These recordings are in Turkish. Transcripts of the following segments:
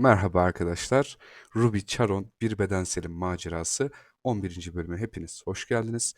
Merhaba arkadaşlar. Ruby Charon Bir Bedenselin Macerası 11. bölüme hepiniz hoş geldiniz.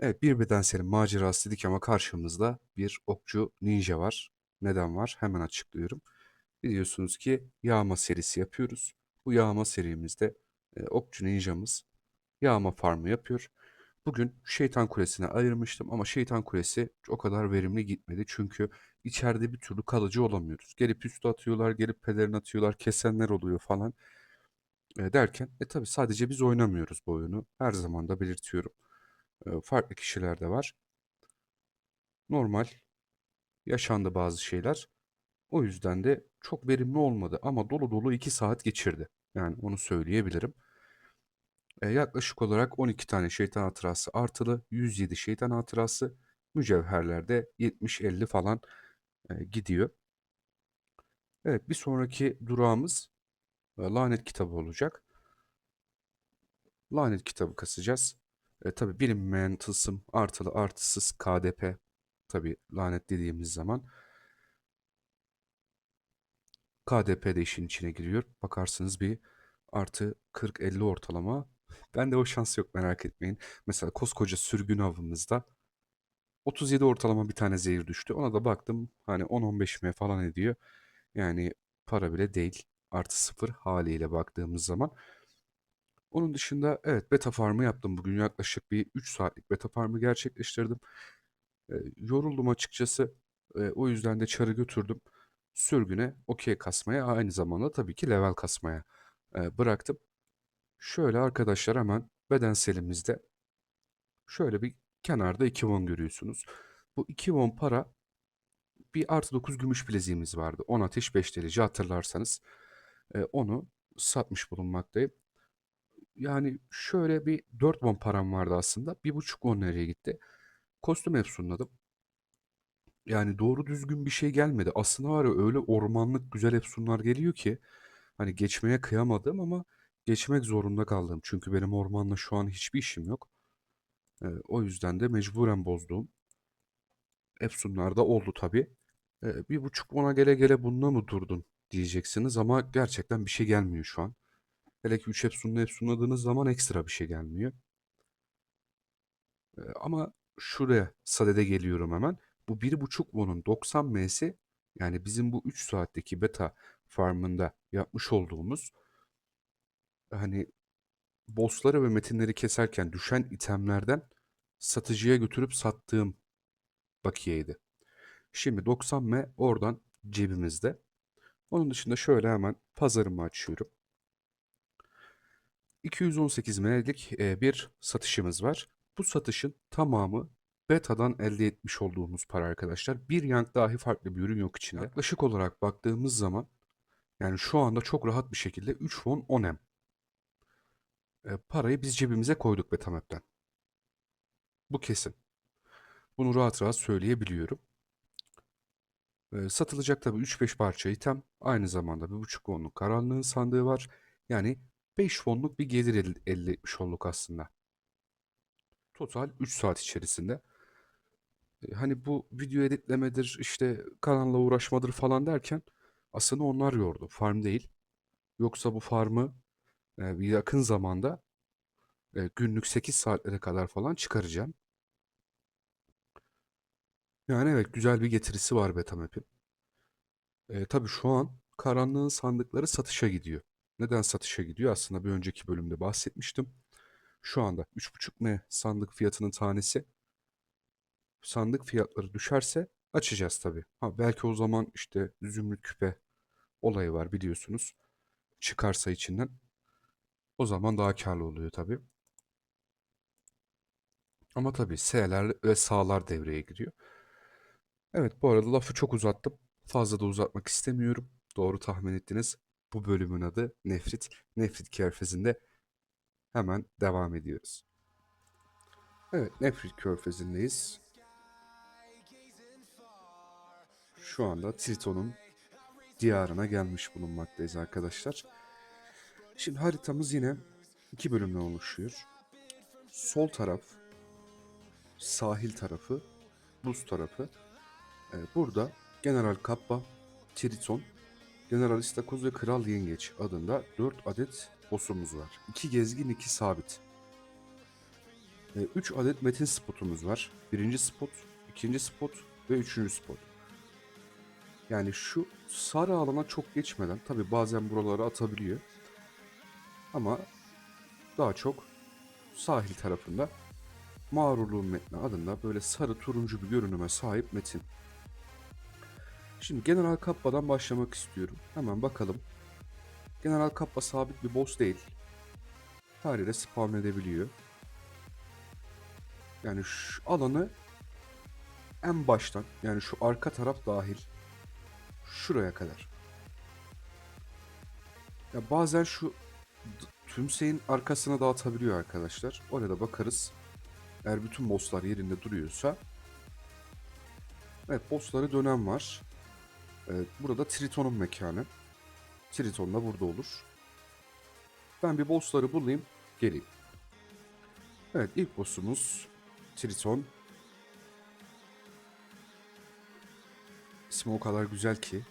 Evet bir bedenselin macerası dedik ama karşımızda bir okçu ninja var. Neden var? Hemen açıklıyorum. Biliyorsunuz ki yağma serisi yapıyoruz. Bu yağma serimizde e, okçu ninjamız yağma farmı yapıyor. Bugün Şeytan Kulesi'ne ayırmıştım ama Şeytan Kulesi o kadar verimli gitmedi. Çünkü içeride bir türlü kalıcı olamıyoruz. Gelip üstü atıyorlar, gelip pelerin atıyorlar, kesenler oluyor falan. E, derken e tabi sadece biz oynamıyoruz bu oyunu. Her zaman da belirtiyorum. E, farklı kişiler de var. Normal yaşandı bazı şeyler. O yüzden de çok verimli olmadı ama dolu dolu 2 saat geçirdi. Yani onu söyleyebilirim. E, yaklaşık olarak 12 tane şeytan hatırası artılı, 107 şeytan hatırası, mücevherlerde 70-50 falan e, gidiyor. Evet bir sonraki durağımız e, lanet kitabı olacak. Lanet kitabı kasacağız. E, tabi bilinmeyen tılsım artılı artısız KDP tabi lanet dediğimiz zaman KDP de işin içine giriyor. Bakarsınız bir artı 40-50 ortalama. Ben de o şans yok merak etmeyin. Mesela koskoca sürgün avımızda 37 ortalama bir tane zehir düştü. Ona da baktım hani 10-15 m falan ediyor. Yani para bile değil. Artı sıfır haliyle baktığımız zaman. Onun dışında evet beta farmı yaptım. Bugün yaklaşık bir 3 saatlik beta farmı gerçekleştirdim. E, yoruldum açıkçası. E, o yüzden de çarı götürdüm. Sürgüne okey kasmaya aynı zamanda tabii ki level kasmaya e, bıraktım. Şöyle arkadaşlar hemen bedenselimizde şöyle bir kenarda 2 won görüyorsunuz. Bu 2 won para bir artı 9 gümüş bileziğimiz vardı. 10 ateş 5 delici hatırlarsanız. E, onu satmış bulunmaktayım. Yani şöyle bir 4 won param vardı aslında. 1,5 won nereye gitti? Kostüm efsunladım. Yani doğru düzgün bir şey gelmedi. Aslında var ya öyle ormanlık güzel efsunlar geliyor ki hani geçmeye kıyamadım ama geçmek zorunda kaldım. Çünkü benim ormanla şu an hiçbir işim yok. E, o yüzden de mecburen bozduğum efsunlar da oldu tabii. E, bir buçuk ona gele gele bununla mı durdun diyeceksiniz ama gerçekten bir şey gelmiyor şu an. Hele ki 3 efsunlu efsunladığınız zaman ekstra bir şey gelmiyor. E, ama şuraya sadede geliyorum hemen. Bu 1.5 won'un 90 M'si yani bizim bu 3 saatteki beta farmında yapmış olduğumuz hani bossları ve metinleri keserken düşen itemlerden satıcıya götürüp sattığım bakiyeydi. Şimdi 90M oradan cebimizde. Onun dışında şöyle hemen pazarımı açıyorum. 218 M'lik e, bir satışımız var. Bu satışın tamamı beta'dan elde etmiş olduğumuz para arkadaşlar. Bir yank dahi farklı bir ürün yok içinde. Yaklaşık olarak baktığımız zaman yani şu anda çok rahat bir şekilde 3 won 10 M. E, parayı biz cebimize koyduk Betamap'ten. Bu kesin. Bunu rahat rahat söyleyebiliyorum. E, satılacak tabii 3-5 parça item. Aynı zamanda 1.5 wonluk karanlığın sandığı var. Yani 5 wonluk bir gelir elde, elde etmiş olduk aslında. Total 3 saat içerisinde. E, hani bu video editlemedir, işte kanalla uğraşmadır falan derken aslında onlar yordu. Farm değil. Yoksa bu farmı e, bir yakın zamanda e, günlük 8 saatlere kadar falan çıkaracağım. Yani evet güzel bir getirisi var Betamap'in. E, tabii şu an karanlığın sandıkları satışa gidiyor. Neden satışa gidiyor? Aslında bir önceki bölümde bahsetmiştim. Şu anda 3.5 M sandık fiyatının tanesi. Sandık fiyatları düşerse açacağız tabii. Ha, belki o zaman işte zümrüt küpe olayı var biliyorsunuz. Çıkarsa içinden. O zaman daha karlı oluyor tabii. Ama tabii S'ler ve sağlar devreye giriyor. Evet bu arada lafı çok uzattım. Fazla da uzatmak istemiyorum. Doğru tahmin ettiniz. Bu bölümün adı Nefrit. Nefrit Körfezi'nde hemen devam ediyoruz. Evet Nefrit Körfezi'ndeyiz. Şu anda Triton'un diyarına gelmiş bulunmaktayız arkadaşlar. Şimdi haritamız yine iki bölümden oluşuyor. Sol taraf sahil tarafı, buz tarafı. Ee, burada General Kappa, Triton General İstakoz ve Kral Yengeç adında 4 adet boss'umuz var. 2 gezgin 2 sabit. 3 adet metin spotumuz var. Birinci spot, ikinci spot ve üçüncü spot. Yani şu sarı alana çok geçmeden tabi bazen buralara atabiliyor. Ama daha çok sahil tarafında Mağrurluğun Metni adında böyle sarı turuncu bir görünüme sahip metin. Şimdi General Kappa'dan başlamak istiyorum. Hemen bakalım. General Kappa sabit bir boss değil. Her yere spawn edebiliyor. Yani şu alanı en baştan yani şu arka taraf dahil şuraya kadar. Ya bazen şu tümseyin arkasına dağıtabiliyor arkadaşlar. Oraya da bakarız. Eğer bütün bosslar yerinde duruyorsa. Evet bossları dönem var. Evet, burada Triton'un mekanı. Triton da burada olur. Ben bir bossları bulayım, geleyim. Evet ilk boss'umuz Triton. İsmi o kadar güzel ki.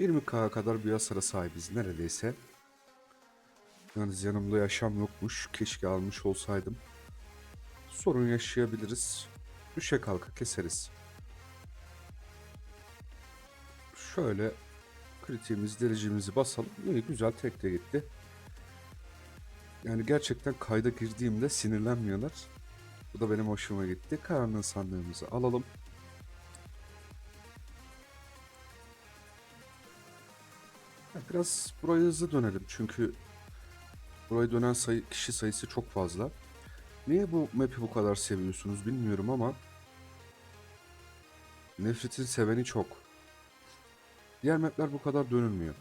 20k kadar bir hasara sahibiz neredeyse. Yalnız yanımda yaşam yokmuş. Keşke almış olsaydım. Sorun yaşayabiliriz. Düşe kalka keseriz. Şöyle kritiğimiz, derecemizi basalım. İyi güzel tekte gitti. Yani gerçekten kayda girdiğimde sinirlenmiyorlar. Bu da benim hoşuma gitti. Karanlığın sandığımızı alalım. Biraz buraya hızlı dönelim çünkü buraya dönen sayı, kişi sayısı çok fazla. Niye bu map'i bu kadar seviyorsunuz bilmiyorum ama Nefretin seveni çok. Diğer map'ler bu kadar dönülmüyor.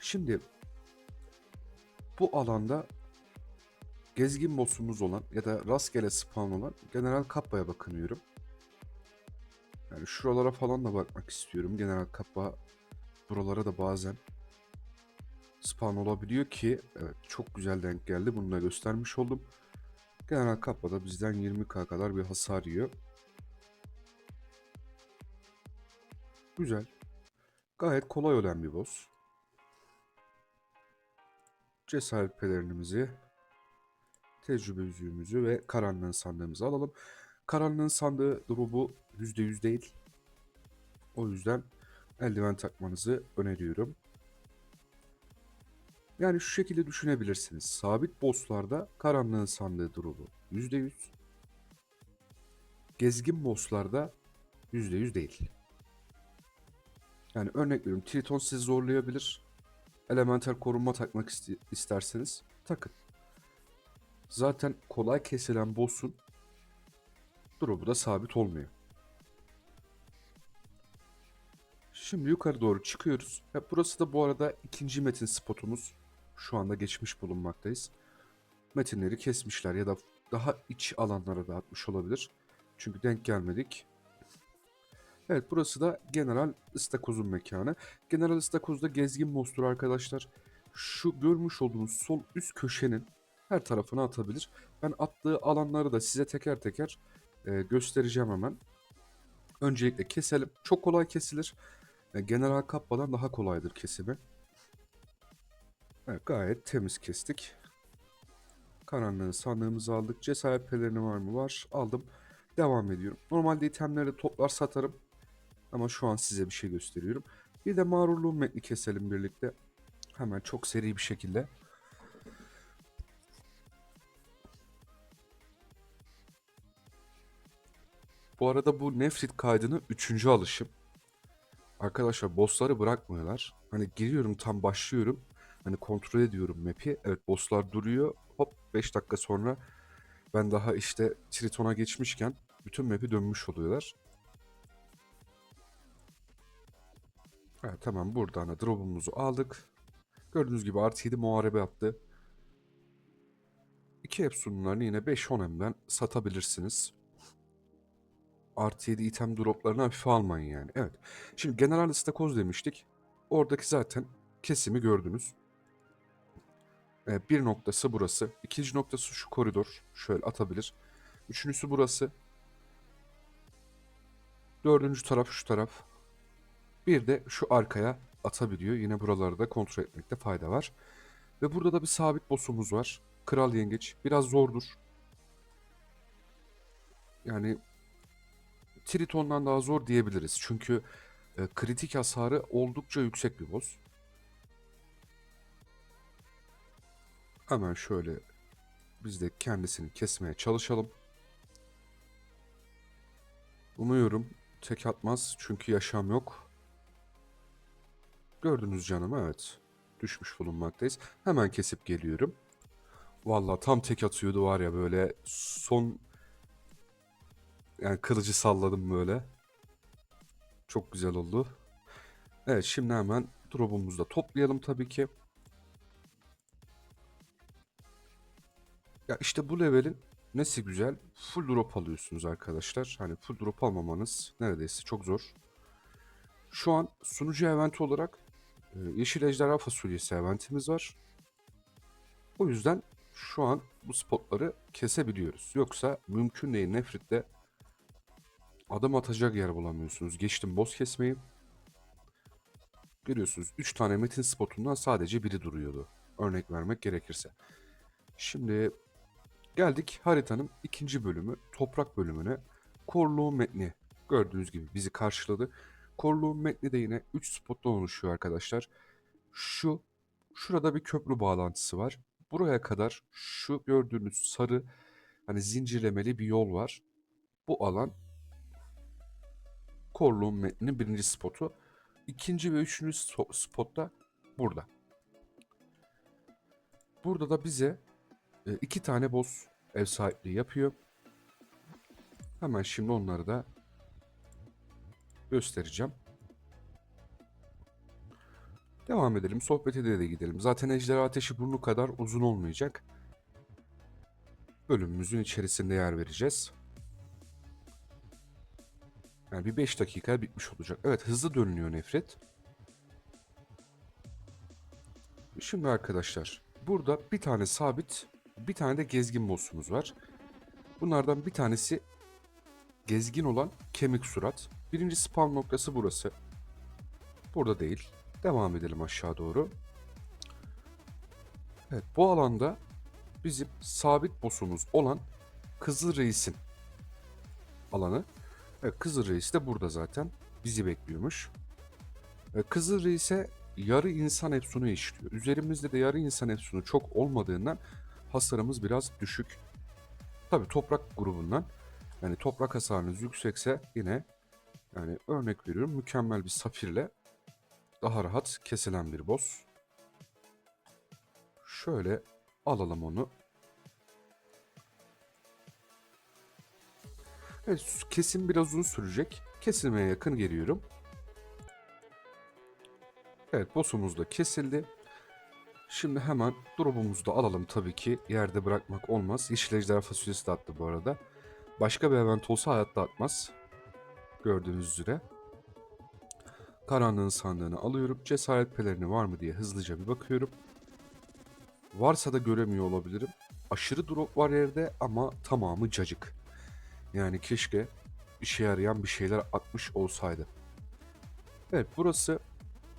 Şimdi bu alanda gezgin boss'umuz olan ya da rastgele spawn olan General Kappa'ya bakınıyorum. Yani şuralara falan da bakmak istiyorum. General Kappa buralara da bazen spawn olabiliyor ki evet çok güzel denk geldi. Bunu da göstermiş oldum. General Kappa da bizden 20k kadar bir hasar yiyor. Güzel. Gayet kolay ölen bir boss. Cesaret pelerinimizi, tecrübe yüzüğümüzü ve karanlığın sandığımızı alalım. Karanlığın sandığı drop'u %100 değil. O yüzden eldiven takmanızı öneriyorum. Yani şu şekilde düşünebilirsiniz. Sabit bosslarda karanlığın sandığı drop'u %100. Gezgin bosslarda %100 değil. Yani örnek veriyorum Triton sizi zorlayabilir. Elementer korunma takmak iste- isterseniz takın. Zaten kolay kesilen boss'un drop'u da sabit olmuyor. Şimdi yukarı doğru çıkıyoruz. Ya burası da bu arada ikinci metin spotumuz. Şu anda geçmiş bulunmaktayız. Metinleri kesmişler ya da daha iç alanlara dağıtmış olabilir. Çünkü denk gelmedik. Evet burası da General İstakoz'un mekanı. General İstakoz'da gezgin boss'tur arkadaşlar. Şu görmüş olduğunuz sol üst köşenin her tarafına atabilir. Ben attığı alanları da size teker teker e, göstereceğim hemen. Öncelikle keselim. Çok kolay kesilir. E, General Kappa'dan daha kolaydır kesimi. Evet, gayet temiz kestik. Karanlığın sandığımızı aldık. Cesaret pelerini var mı? Var. Aldım. Devam ediyorum. Normalde itemleri toplar satarım. Ama şu an size bir şey gösteriyorum. Bir de mağrurluğun metni keselim birlikte. Hemen çok seri bir şekilde. Bu arada bu Nefrit kaydının 3. alışım. Arkadaşlar bossları bırakmıyorlar. Hani giriyorum tam başlıyorum. Hani kontrol ediyorum map'i. Evet bosslar duruyor. Hop 5 dakika sonra ben daha işte Triton'a geçmişken bütün map'i dönmüş oluyorlar. Evet tamam buradan da drop'umuzu aldık. Gördüğünüz gibi artı 7 muharebe yaptı. İki Epson'larını yine 5-10 M'den satabilirsiniz. Artı 7 item droplarını hafife almayın yani. Evet. Şimdi General İstakoz demiştik. Oradaki zaten kesimi gördünüz. Ee, bir noktası burası. İkinci noktası şu koridor. Şöyle atabilir. Üçüncüsü burası. Dördüncü taraf şu taraf. Bir de şu arkaya atabiliyor. Yine buraları da kontrol etmekte fayda var. Ve burada da bir sabit boss'umuz var. Kral Yengeç. Biraz zordur. Yani Triton'dan daha zor diyebiliriz. Çünkü e, kritik hasarı oldukça yüksek bir boss. Hemen şöyle biz de kendisini kesmeye çalışalım. Umuyorum tek atmaz çünkü yaşam yok. Gördünüz canım evet. Düşmüş bulunmaktayız. Hemen kesip geliyorum. Vallahi tam tek atıyordu var ya böyle son yani kılıcı salladım böyle. Çok güzel oldu. Evet şimdi hemen drop'umuzu da toplayalım tabii ki. Ya işte bu levelin nesi güzel? Full drop alıyorsunuz arkadaşlar. Hani full drop almamanız neredeyse çok zor. Şu an sunucu eventi olarak e, Yeşil Ejderha Fasulyesi eventimiz var. O yüzden şu an bu spotları kesebiliyoruz. Yoksa mümkün değil Nefrit'te adım atacak yer bulamıyorsunuz. Geçtim boss kesmeyi. Görüyorsunuz 3 tane metin spotundan sadece biri duruyordu. Örnek vermek gerekirse. Şimdi geldik haritanın ikinci bölümü, toprak bölümüne. Korluğun metni gördüğünüz gibi bizi karşıladı. Korluğun metni de yine 3 spottan oluşuyor arkadaşlar. Şu, şurada bir köprü bağlantısı var. Buraya kadar şu gördüğünüz sarı hani zincirlemeli bir yol var. Bu alan Korluğun metninin birinci spotu. İkinci ve üçüncü spot da burada. Burada da bize e, iki tane boss ev sahipliği yapıyor. Hemen şimdi onları da göstereceğim. Devam edelim. Sohbete de, de gidelim. Zaten Ejderha Ateşi burnu kadar uzun olmayacak. Bölümümüzün içerisinde yer vereceğiz. Yani bir 5 dakika bitmiş olacak. Evet hızlı dönülüyor nefret. Şimdi arkadaşlar burada bir tane sabit bir tane de gezgin boss'umuz var. Bunlardan bir tanesi gezgin olan kemik surat. Birinci spawn noktası burası. Burada değil. Devam edelim aşağı doğru. Evet bu alanda bizim sabit boss'umuz olan Kızıl Reis'in alanı. Evet, Kızıl Reis de burada zaten. Bizi bekliyormuş. E, Kızıl Reis'e yarı insan efsunu işliyor. Üzerimizde de yarı insan efsunu çok olmadığından hasarımız biraz düşük. Tabi toprak grubundan. Yani toprak hasarınız yüksekse yine yani örnek veriyorum mükemmel bir safirle daha rahat kesilen bir boss. Şöyle alalım onu. Evet, kesim biraz uzun sürecek. Kesilmeye yakın geliyorum. Evet, boss'umuz da kesildi. Şimdi hemen drop'umuzu da alalım tabii ki. Yerde bırakmak olmaz. Yeşil ejderha fasulyesi de attı bu arada. Başka bir event olsa hayatta atmaz. Gördüğünüz üzere. Karanlığın sandığını alıyorum. Cesaret pelerini var mı diye hızlıca bir bakıyorum. Varsa da göremiyor olabilirim. Aşırı drop var yerde ama tamamı cacık. Yani keşke işe yarayan bir şeyler atmış olsaydı. Evet burası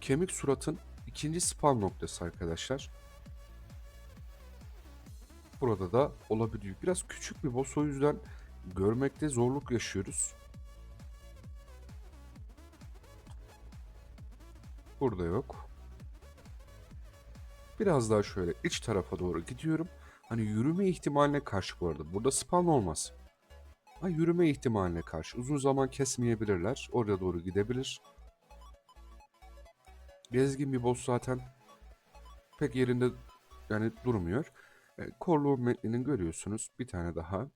kemik suratın ikinci spawn noktası arkadaşlar. Burada da olabiliyor. Biraz küçük bir boss o yüzden görmekte zorluk yaşıyoruz. Burada yok. Biraz daha şöyle iç tarafa doğru gidiyorum. Hani yürüme ihtimaline karşı bu arada. Burada spawn olmaz. Ha, yürüme ihtimaline karşı uzun zaman kesmeyebilirler. Oraya doğru gidebilir. Gezgin bir boss zaten pek yerinde yani durmuyor. E, Korluğun metninin görüyorsunuz. Bir tane daha.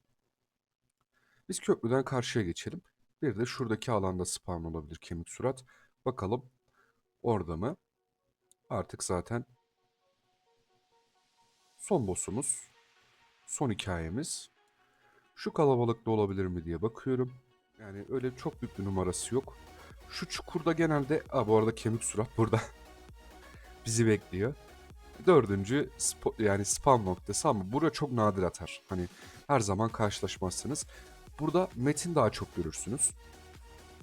Biz köprüden karşıya geçelim. Bir de şuradaki alanda spawn olabilir kemik surat. Bakalım orada mı? Artık zaten son boss'umuz. Son hikayemiz. Şu kalabalıkta olabilir mi diye bakıyorum. Yani öyle çok büyük bir numarası yok. Şu çukurda genelde... Aa, bu arada kemik surat burada. Bizi bekliyor. Dördüncü spo, yani spam noktası ama burada çok nadir atar. Hani her zaman karşılaşmazsınız. Burada metin daha çok görürsünüz.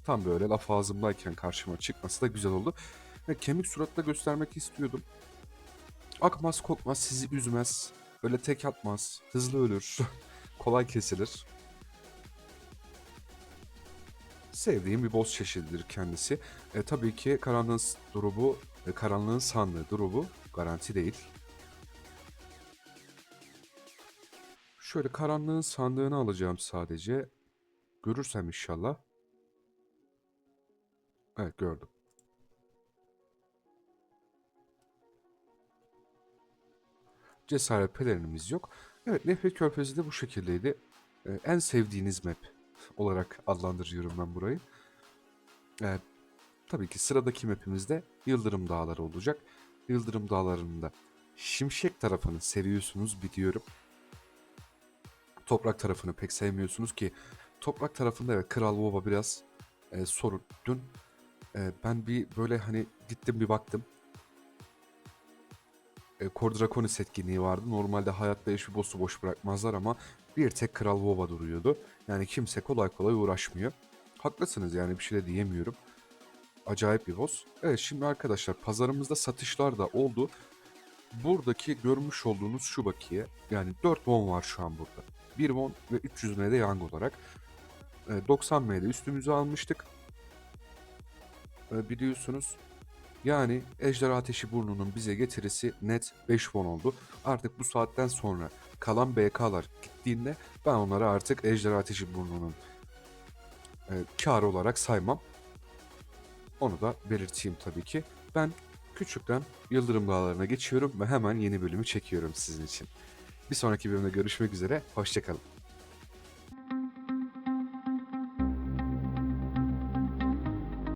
Tam böyle laf ağzımdayken karşıma çıkması da güzel oldu. Ve kemik suratla göstermek istiyordum. Akmaz kokmaz sizi üzmez. Böyle tek atmaz. Hızlı ölür. Kolay kesilir. Sevdiğim bir boss çeşididir kendisi. E, tabii ki karanlığın durumu, e, karanlığın sandığı durumu garanti değil. Şöyle karanlığın sandığını alacağım sadece. Görürsem inşallah. Evet gördüm. Cesaret pelerinimiz yok. Evet Nefret Körfezi de bu şekildeydi. Ee, en sevdiğiniz map olarak adlandırıyorum ben burayı. Ee, tabii ki sıradaki mapimizde Yıldırım Dağları olacak. Yıldırım Dağları'nda Şimşek tarafını seviyorsunuz biliyorum. Toprak tarafını pek sevmiyorsunuz ki toprak tarafında evet Kral Vova biraz e, sorun. Dün e, ben bir böyle hani gittim bir baktım. E, Draconis etkinliği vardı. Normalde hayatta hiçbir boss'u boş bırakmazlar ama bir tek Kral Vova duruyordu. Yani kimse kolay kolay uğraşmıyor. Haklısınız yani bir şey de diyemiyorum. Acayip bir boss. Evet şimdi arkadaşlar pazarımızda satışlar da oldu. Buradaki görmüş olduğunuz şu bakiye yani 4 won var şu an burada. 1 won ve 300 MD yang olarak. E, 90 MD üstümüze almıştık. E, biliyorsunuz. Yani Ejderha Ateşi Burnu'nun bize getirisi net 5 won oldu. Artık bu saatten sonra kalan BK'lar gittiğinde ben onları artık Ejderha Ateşi Burnu'nun e, kar olarak saymam. Onu da belirteyim tabii ki. Ben küçükten Yıldırım Dağları'na geçiyorum ve hemen yeni bölümü çekiyorum sizin için. Bir sonraki bölümde görüşmek üzere, hoşçakalın.